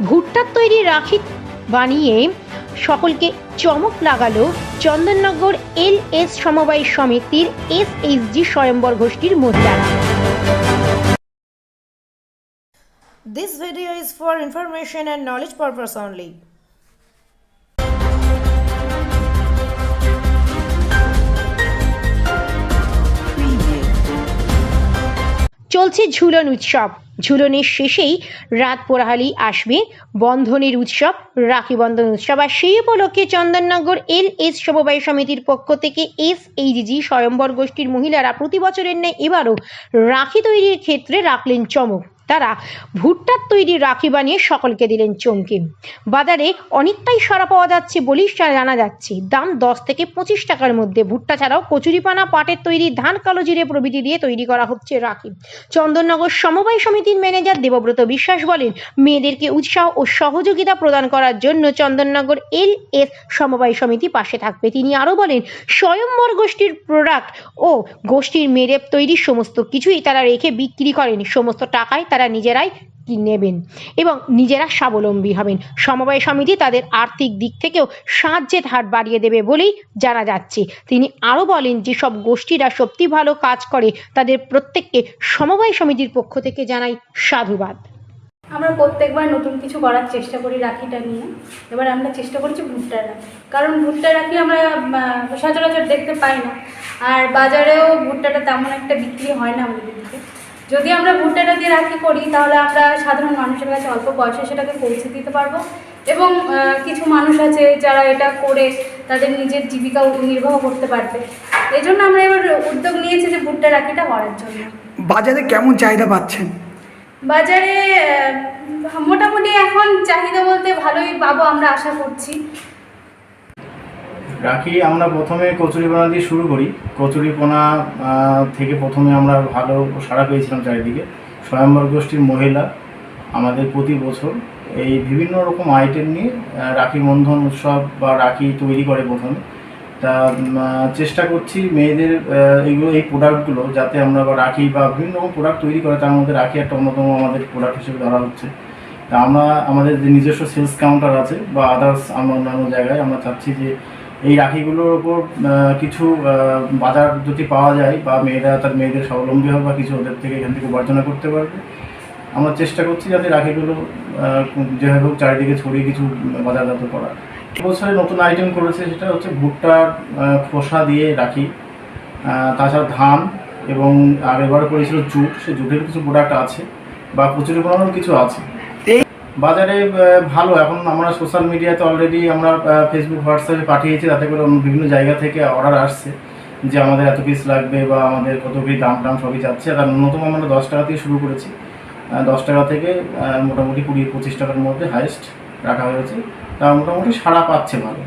ভুট্টার তৈরি রাখি বানিয়ে সকলকে চমক লাগালো চন্দননগর এল এস সমবায় সমিতির এস এইচজি স্বয়ম্বর গোষ্ঠীর মহিলারা This video is for information and knowledge purpose only. চলছে ঝুলন উৎসব ঝুলনের শেষেই রাত পোড়াহালি আসবে। বন্ধনের উৎসব, রাখি বন্ধন উৎসব। আর সেই উপলক্ষে চন্দননগর এল এস সমবায় সমিতির পক্ষ থেকে এস এইচজি স্বয়ম্বর গোষ্ঠীর মহিলারা প্রতি বছরের ন্যায় এবারও রাখি তৈরির ক্ষেত্রে রাখলেন চমক। তারা ভুট্টার তৈরি রাখি বানিয়ে সকলকে দিলেন চমকে। বাজারে অনেকটাই সারা পাওয়া যাচ্ছে বলেই জানা যাচ্ছে। দাম দশ থেকে পঁচিশ টাকার মধ্যে। ভুট্টা ছাড়াও কচুরিপানা, পাটের তৈরি, ধান, কালো জিরে প্রভৃতি দিয়ে তৈরি করা হচ্ছে রাখি। চন্দননগর সমবায় সমিতির ম্যানেজার দেবব্রত বিশ্বাস বলেন, মেয়েদেরকে উৎসাহ ও সহযোগিতা প্রদান করার জন্য চন্দননগর এল এস সমবায় সমিতি পাশে থাকবে। তিনি আরও বলেন, স্বয়ম্বর গোষ্ঠীর প্রোডাক্ট ও গোষ্ঠীর মেরেপ তৈরি সমস্ত কিছুই তারা রেখে বিক্রি করেন। সমস্ত টাকায় তারা নিজেরাই নেবেন? এবং নিজেরা স্বাবলম্বী হবেন। সমবায় সমিতি তাদের আর্থিক দিক থেকেও সাহায্যের হাত বাড়িয়ে দেবে বলেই জানা যাচ্ছে। তিনি আরও বলেন যে, সব গোষ্ঠীরা সত্যি ভালো কাজ করে, তাদের প্রত্যেককে সমবায় সমিতির পক্ষ থেকে জানাই সাধুবাদ। আমরা প্রত্যেকবার নতুন কিছু করার চেষ্টা করি রাখিটা নিয়ে। এবার আমরা চেষ্টা করছি ভুট্টা রাখি। কারণ ভুট্টা রাখি আমরা সচরাচর দেখতে পাই না। আর বাজারেও ভুট্টাটা তেমন একটা বিক্রি হয় না আমাদের দিকে যদি আমরা ভুট্টাটা দিয়ে রাখি করি তাহলে আমরা সাধারণ মানুষের কাছে অল্প পয়সা সেটাকে পৌঁছে দিতে পারব। এবং কিছু মানুষ আছে যারা এটা করে তাদের নিজের জীবিকা নির্বাহ করতে পারবে। এই জন্য আমরা এবার উদ্যোগ নিয়েছি যে ভুট্টা রাখিটা করার জন্য। বাজারে কেমন চাহিদা পাচ্ছেন? বাজারে মোটামুটি এখন চাহিদা বলতে ভালোই পাবো আমরা আশা করছি। রাখি, আমরা প্রথমে কচুরিপানা দিয়ে শুরু করি। কচুরিপানা থেকে প্রথমে আমরা ভালো সাড়া পেয়েছিলাম চারিদিকে। স্বয়ম্বর গোষ্ঠীর মহিলা আমাদের প্রতি বছর এই বিভিন্ন রকম আইটেম নিয়ে রাখি বন্ধন উৎসব বা রাখি তৈরি করে প্রথমে। তা চেষ্টা করছি মেয়েদের এইগুলো, এই প্রোডাক্টগুলো যাতে আমরা বা রাখি বা বিভিন্ন রকম প্রোডাক্ট তৈরি করে, তার মধ্যে রাখি একটা অন্যতম আমাদের প্রোডাক্ট হিসেবে ধরা হচ্ছে। তা আমরা, আমাদের যে নিজস্ব সেলস কাউন্টার আছে বা আদার্স আমরা অন্যান্য জায়গায় আমরা চাচ্ছি যে এই রাখিগুলোর ওপর কিছু বাজার যদি পাওয়া যায় বা মেয়েরা, তার মেয়েদের স্বাবলম্বী হবে বা কিছু ওদের থেকে এখান থেকে উপার্জনা করতে পারবে। আমরা চেষ্টা করছি যাতে রাখিগুলো যেভাবে হোক চারিদিকে ছড়িয়ে কিছু বাজারজাত করা বছরে নতুন আইটেম করেছে সেটা হচ্ছে ভুট্টার খোসা দিয়ে রাখি। তাছাড়া ধান এবং আগেরবার করেছিল জুট। সেই জুটের কিছু প্রোডাক্ট আছে বা প্রচুর বানানোর কিছু আছে। বাজারে ভালো। এখন আমরা সোশ্যাল মিডিয়াতে অলরেডি আমরা ফেসবুক হোয়াটসঅ্যাপে পাঠিয়েছি, তাতে করে অন্য বিভিন্ন জায়গা থেকে অর্ডার আসছে যে আমাদের এত পিস লাগবে বা আমাদের কত কি দাম টাম সবই যাচ্ছে। আর ন্যূনতম আমরা দশ টাকা থেকে শুরু করেছি। দশ টাকা থেকে মোটামুটি কুড়ি পঁচিশ টাকার মধ্যে হাইস্ট রাখা হয়েছে। তা মোটামুটি সাড়া পাচ্ছে ভালো।